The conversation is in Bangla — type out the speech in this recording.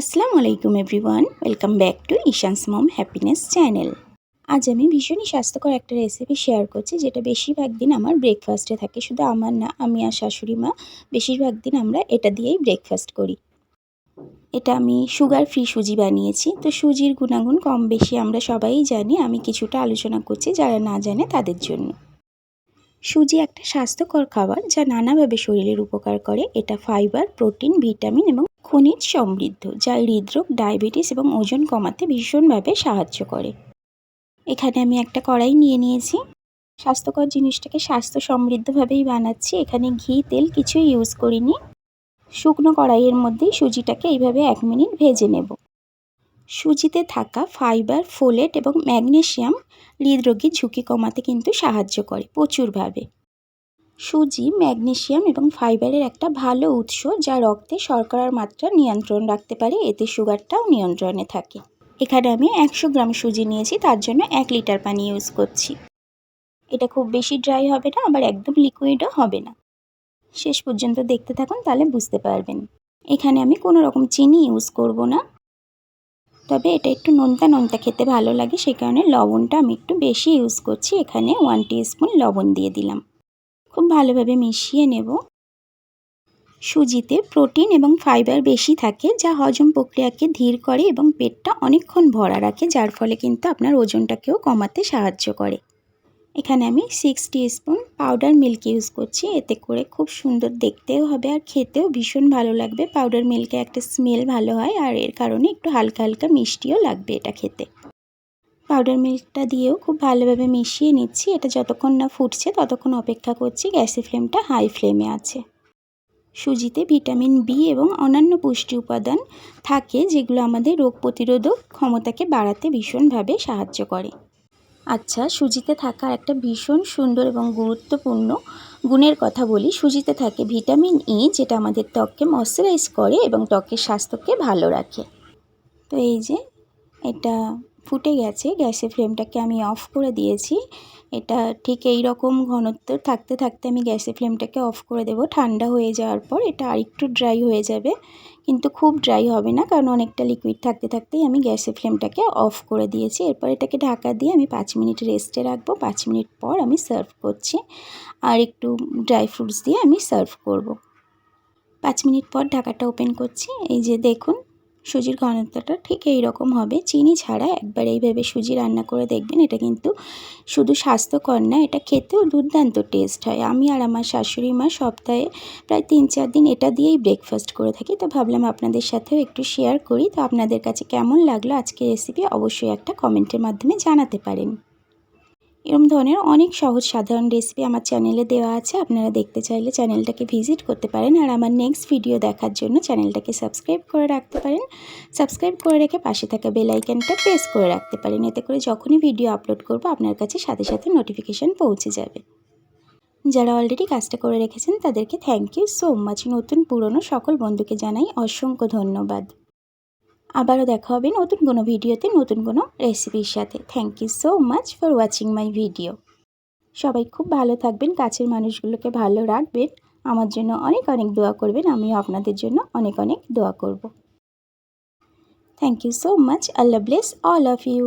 আসসালামু আলাইকুম everyone, welcome back to Ishan's mom happiness channel. আজ আমি ভীষণই স্বাস্থ্যকর একটা রেসিপি শেয়ার করছি, যেটা বেশিরভাগ দিন আমার ব্রেকফাস্টে থাকে। শুধু আমার না, আমি আর শাশুড়ি মা বেশিরভাগ দিন আমরা এটা দিয়েই ব্রেকফাস্ট করি। এটা আমি সুগার ফ্রি সুজি বানিয়েছি। তো সুজির গুণাগুণ কম বেশি আমরা সবাই জানি, আমি কিছুটা আলোচনা করছি যারা না জানে তাদের জন্য। সুজি একটা স্বাস্থ্যকর খাবার যা নানাভাবে শরীরের উপকার করে। এটা ফাইবার প্রোটিন ভিটামিন এবং খনিজ সমৃদ্ধ, যা হৃদরোগ, ডায়াবেটিস এবং ওজন কমাতে ভীষণভাবে সাহায্য করে। এখানে আমি একটা কড়াই নিয়ে নিয়েছি। স্বাস্থ্যকর জিনিসটাকে স্বাস্থ্য সমৃদ্ধভাবেই বানাচ্ছি। এখানে ঘি, তেল কিছুই ইউজ করিনি। শুকনো কড়াইয়ের মধ্যেই সুজিটাকে এইভাবে এক মিনিট ভেজে নেব। সুজিতে থাকা ফাইবার ফোলেট এবং ম্যাগনেশিয়াম হৃদরোগীর ঝুঁকি কমাতে কিন্তু সাহায্য করে প্রচুরভাবে। সুজি, ম্যাগনেশিয়াম এবং ফাইবারের একটা ভালো উৎস যা রক্তে শর্করার মাত্রা নিয়ন্ত্রণ রাখতে পারে। এতে সুগারটাও নিয়ন্ত্রণে থাকে। এখানে আমি একশো গ্রাম সুজি নিয়েছি, তার জন্য এক লিটার পানি ইউজ করছি। এটা খুব বেশি ড্রাই হবে না, আবার একদম লিকুইডও হবে না। শেষ পর্যন্ত দেখতে থাকুন, তাহলে বুঝতে পারবেন। এখানে আমি কোনো রকম চিনি ইউজ করব না। তবে এটা একটু নোনতা নোনতা খেতে ভালো লাগে, সে কারণে লবণটা আমি একটু বেশি ইউজ করছি। এখানে ওয়ান স্পুন লবণ দিয়ে দিলাম। খুব ভালোভাবে মিশিয়ে নেব। সুজিতে প্রোটিন এবং ফাইবার বেশি থাকে, যা হজম প্রক্রিয়াকে ধীর করে এবং পেটটা অনেকক্ষণ ভরা রাখে, যার ফলে কিন্তু আপনার ওজনটাকেও কমাতে সাহায্য করে। এখানে আমি six spoon powder milk use করছি। এতে করে খুব সুন্দর দেখতেও হবে আর খেতেও ভীষণ ভালো লাগবে। পাউডার মিল্কে একটা স্মেল ভালো হয় আর এর কারণে একটু হালকা হালকা মিষ্টিও লাগবে এটা খেতে। পাউডার মিল্কটা দিয়েও খুব ভালোভাবে মিশিয়ে নিচ্ছি। এটা যতক্ষণ না ফুটছে ততক্ষণ অপেক্ষা করছি গ্যাসের ফ্লেমটা হাই ফ্লেমে আছে। সুজিতে ভিটামিন বি এবং অন্যান্য পুষ্টি উপাদান থাকে যেগুলো আমাদের রোগ প্রতিরোধক ক্ষমতাকে বাড়াতে ভীষণভাবে সাহায্য করে। আচ্ছা সুজিতে থাকা একটা ভীষণ সুন্দর এবং গুরুত্বপূর্ণ গুণের কথা বলি। সুজিতে থাকে ভিটামিন ই যেটা আমাদের ত্বককে ময়শ্চারাইজ করে এবং ত্বকের স্বাস্থ্যকে ভালো রাখে। তো এই যে এটা ফুটে গেছে, গ্যাসের ফ্লেমটাকে আমি অফ করে দিয়েছি। এটা ঠিক এই রকম ঘনত্ব থাকতে থাকতে আমি গ্যাসের ফ্লেমটাকে অফ করে দেব। ঠান্ডা হয়ে যাওয়ার পর এটা আরেকটু ড্রাই হয়ে যাবে, কিন্তু খুব ড্রাই হবে না, কারণ অনেকটা লিকুইড থাকতে থাকতেই আমি গ্যাসের ফ্লেমটাকে অফ করে দিয়েছি। এরপর এটাকে ঢাকা দিয়ে আমি পাঁচ মিনিট রেস্টে রাখব। পাঁচ মিনিট পর আমি সার্ভ করছি আর একটু ড্রাই ফ্রুটস দিয়ে আমি সার্ভ করব। পাঁচ মিনিট পর ঢাকাটা ওপেন করছি। এই যে দেখুন সুজির ঘনত্বটা ঠিক এই রকম হবে। চিনি ছাড়া একবার এইভাবে সুজি রান্না করে দেখবেন, এটা কিন্তু শুধু স্বাস্থ্যকর না, এটা খেতেও দুর্দান্ত টেস্ট হয়। আমি আর আমার শাশুড়ি মা সপ্তাহে প্রায় তিন চার দিন এটা দিয়েই ব্রেকফাস্ট করে থাকি। তো ভাবলাম আপনাদের সাথেও একটু শেয়ার করি। তো আপনাদের কাছে কেমন লাগল আজকে রেসিপি অবশ্যই একটা কমেন্টের মাধ্যমে জানাতে পারেন। এরকম ধরনের অনেক সহজ সাধারণ রেসিপি আমার চ্যানেলে দেওয়া আছে। আপনারা দেখতে চাইলে চ্যানেলটাকে ভিজিট করতে পারেন আর আমার নেক্সট ভিডিও দেখার জন্য চ্যানেলটাকে সাবস্ক্রাইব করে রাখতে পারেন। সাবস্ক্রাইব করে রেখে পাশে থাকা বেল প্রেস করে রাখতে পারেন। এতে করে যখনই ভিডিও আপলোড করব, আপনার কাছে সাথে সাথে নোটিফিকেশান পৌঁছে যাবে। যারা অলরেডি কাজটা করে রেখেছেন, তাদেরকে থ্যাংক ইউ সো মাচ নতুন পুরনো সকল বন্ধুকে জানাই অসংখ্য ধন্যবাদ। আবারও দেখা হবে নতুন কোনো ভিডিওতে, নতুন কোনো রেসিপির সাথে। Thank you so much for watching my video সবাই খুব ভালো থাকবেন, কাছের মানুষগুলোকে ভালো রাখবেন। আমার জন্য অনেক অনেক দোয়া করবেন আমিও আপনাদের জন্য অনেক অনেক দোয়া করব। Thank you so much Allah bless all of you